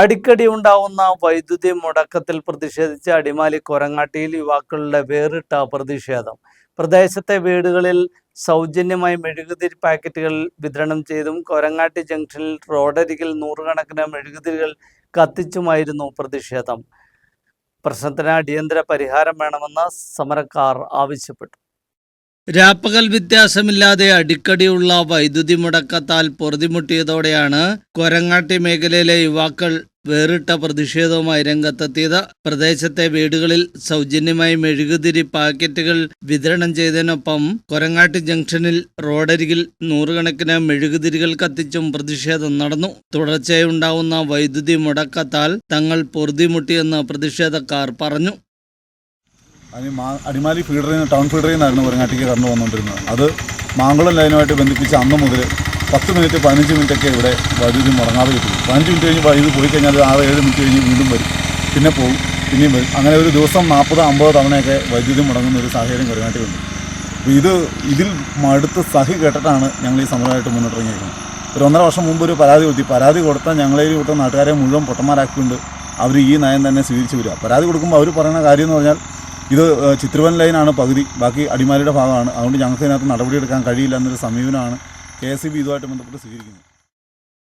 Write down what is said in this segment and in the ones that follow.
അടിക്കടി ഉണ്ടാവുന്ന വൈദ്യുതി മുടക്കത്തിൽ പ്രതിഷേധിച്ച് അടിമാലി കൊരങ്ങാട്ടിയിൽ യുവാക്കളുടെ വേറിട്ട പ്രതിഷേധം. പ്രദേശത്തെ വീടുകളിൽ സൗജന്യമായി മെഴുകുതിരി പാക്കറ്റുകൾ വിതരണം ചെയ്തും കൊരങ്ങാട്ടി ജംഗ്ഷനിൽ റോഡരികിൽ നൂറുകണക്കിന് മെഴുകുതിരികൾ കത്തിച്ചുമായിരുന്നു പ്രതിഷേധം. പ്രശ്നത്തിന് അടിയന്തര പരിഹാരം വേണമെന്ന് സമരക്കാർ ആവശ്യപ്പെട്ടു. രാപ്പകൽ വ്യത്യാസമില്ലാതെ അടിക്കടിയുള്ള വൈദ്യുതി മുടക്കത്താൽ പൊറുതിമുട്ടിയതോടെയാണ് കൊരങ്ങാട്ടി മേഖലയിലെ യുവാക്കൾ വേറിട്ട പ്രതിഷേധവുമായി രംഗത്തെത്തിയത് പ്രദേശത്തെ വീടുകളിൽ സൗജന്യമായി മെഴുകുതിരി പാക്കറ്റുകൾ വിതരണം ചെയ്തതിനൊപ്പം കൊരങ്ങാട്ടി ജംഗ്ഷനിൽ റോഡരികിൽ നൂറുകണക്കിന് മെഴുകുതിരികൾ കത്തിച്ചും പ്രതിഷേധം നടന്നു. തുടർച്ചയുണ്ടാവുന്ന വൈദ്യുതി മുടക്കത്താൽ തങ്ങൾ പൊറുതിമുട്ടിയെന്ന് പ്രതിഷേധക്കാർ പറഞ്ഞു. അടിമാലി ഫീഡറിൽ നിന്ന് ടൗൺ ഫീഡറിൽ നിന്നായിരുന്നു കൊരങ്ങാട്ടിക്ക് കടന്നു വന്നുകൊണ്ടിരുന്നത്. അത് മാങ്കുളം ലൈനുമായിട്ട് ബന്ധിപ്പിച്ച് അന്ന് മുതൽ പത്ത് മിനിറ്റ് പതിനഞ്ച് മിനിറ്റൊക്കെ ഇവിടെ വൈദ്യുതി മുടങ്ങാതെ കിട്ടും. പതിനഞ്ച് മിനിറ്റ് കഴിഞ്ഞ് വൈദ്യുതി പോയി കഴിഞ്ഞാൽ ആറ് ഏഴ് മിനിറ്റ് കഴിഞ്ഞ് വീണ്ടും വരും. പിന്നെ പോകും പിന്നെയും വരും. അങ്ങനെ ഒരു ദിവസം നാൽപ്പത് അമ്പത് തവണയൊക്കെ വൈദ്യുതി മുടങ്ങുന്ന ഒരു സാഹചര്യം കുരങ്ങാട്ടിലുണ്ട് അപ്പോൾ ഇത് ഇതിൽ മടുത്ത് സഹി കേട്ടിട്ടാണ് ഞങ്ങൾ ഈ സമരമായിട്ട് മുന്നോട്ടിറങ്ങിയിരിക്കുന്നത്. ഒരു ഒന്നര വർഷം മുമ്പ് ഒരു പരാതി കൊടുത്തി. പരാതി കൊടുത്താൽ ഞങ്ങളെ കൂട്ടം നാട്ടുകാരെ മുഴുവൻ പൊട്ടന്മാരാക്കിക്കൊണ്ട് അവർ ഈ നയം തന്നെ സ്വീകരിച്ചു വരിക. പരാതി കൊടുക്കുമ്പോൾ അവർ പറയുന്ന കാര്യം എന്ന് പറഞ്ഞാൽ ഇത് ചിത്രവൻ ലൈനാണ് പകുതി. ബാക്കി അടിമാലിയുടെ ഭാഗമാണ്. അതുകൊണ്ട് ഞങ്ങൾക്ക് ഇതിനകത്ത് നടപടിയെടുക്കാൻ കഴിയില്ല എന്നൊരു സമീപനമാണ്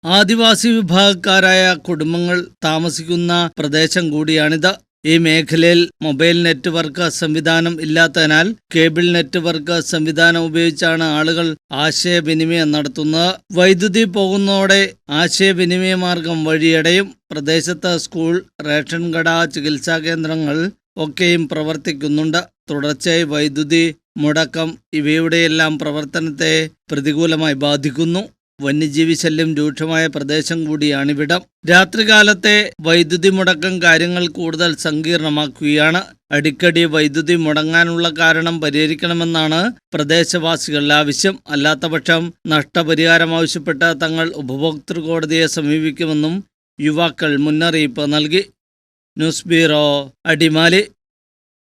ആദിവാസി വിഭാഗക്കാരായ കുടുംബങ്ങൾ താമസിക്കുന്ന പ്രദേശം കൂടിയാണിത്. ഈ മേഖലയിൽ മൊബൈൽ നെറ്റ്വർക്ക് സംവിധാനം ഇല്ലാത്തതിനാൽ കേബിൾ നെറ്റ്വർക്ക് സംവിധാനം ഉപയോഗിച്ചാണ് ആളുകൾ ആശയവിനിമയം നടത്തുന്നത്. വൈദ്യുതി പോകുന്നതോടെ ആശയവിനിമയ മാർഗം വഴിയടയും. പ്രദേശത്ത് സ്കൂൾ റേഷൻ കട ചികിത്സാ കേന്ദ്രങ്ങൾ ഒക്കെയും പ്രവർത്തിക്കുന്നുണ്ട്. തുടർച്ചയായി വൈദ്യുതി മുടക്കം ഇവയുടെയെല്ലാം പ്രവർത്തനത്തെ പ്രതികൂലമായി ബാധിക്കുന്നു. വന്യജീവി ശല്യം രൂക്ഷമായ പ്രദേശം കൂടിയാണിവിടം. രാത്രികാലത്തെ വൈദ്യുതി മുടക്കം കാര്യങ്ങൾ കൂടുതൽ സങ്കീർണമാക്കുകയാണ്. അടിക്കടി വൈദ്യുതി മുടങ്ങാനുള്ള കാരണം പരിഹരിക്കണമെന്നാണ് പ്രദേശവാസികളുടെ ആവശ്യം. അല്ലാത്തപക്ഷം നഷ്ടപരിഹാരം ആവശ്യപ്പെട്ട തങ്ങൾ ഉപഭോക്തൃ കോടതിയെ സമീപിക്കുമെന്നും യുവാക്കൾ മുന്നറിയിപ്പ് നൽകി. News bureau Adimali.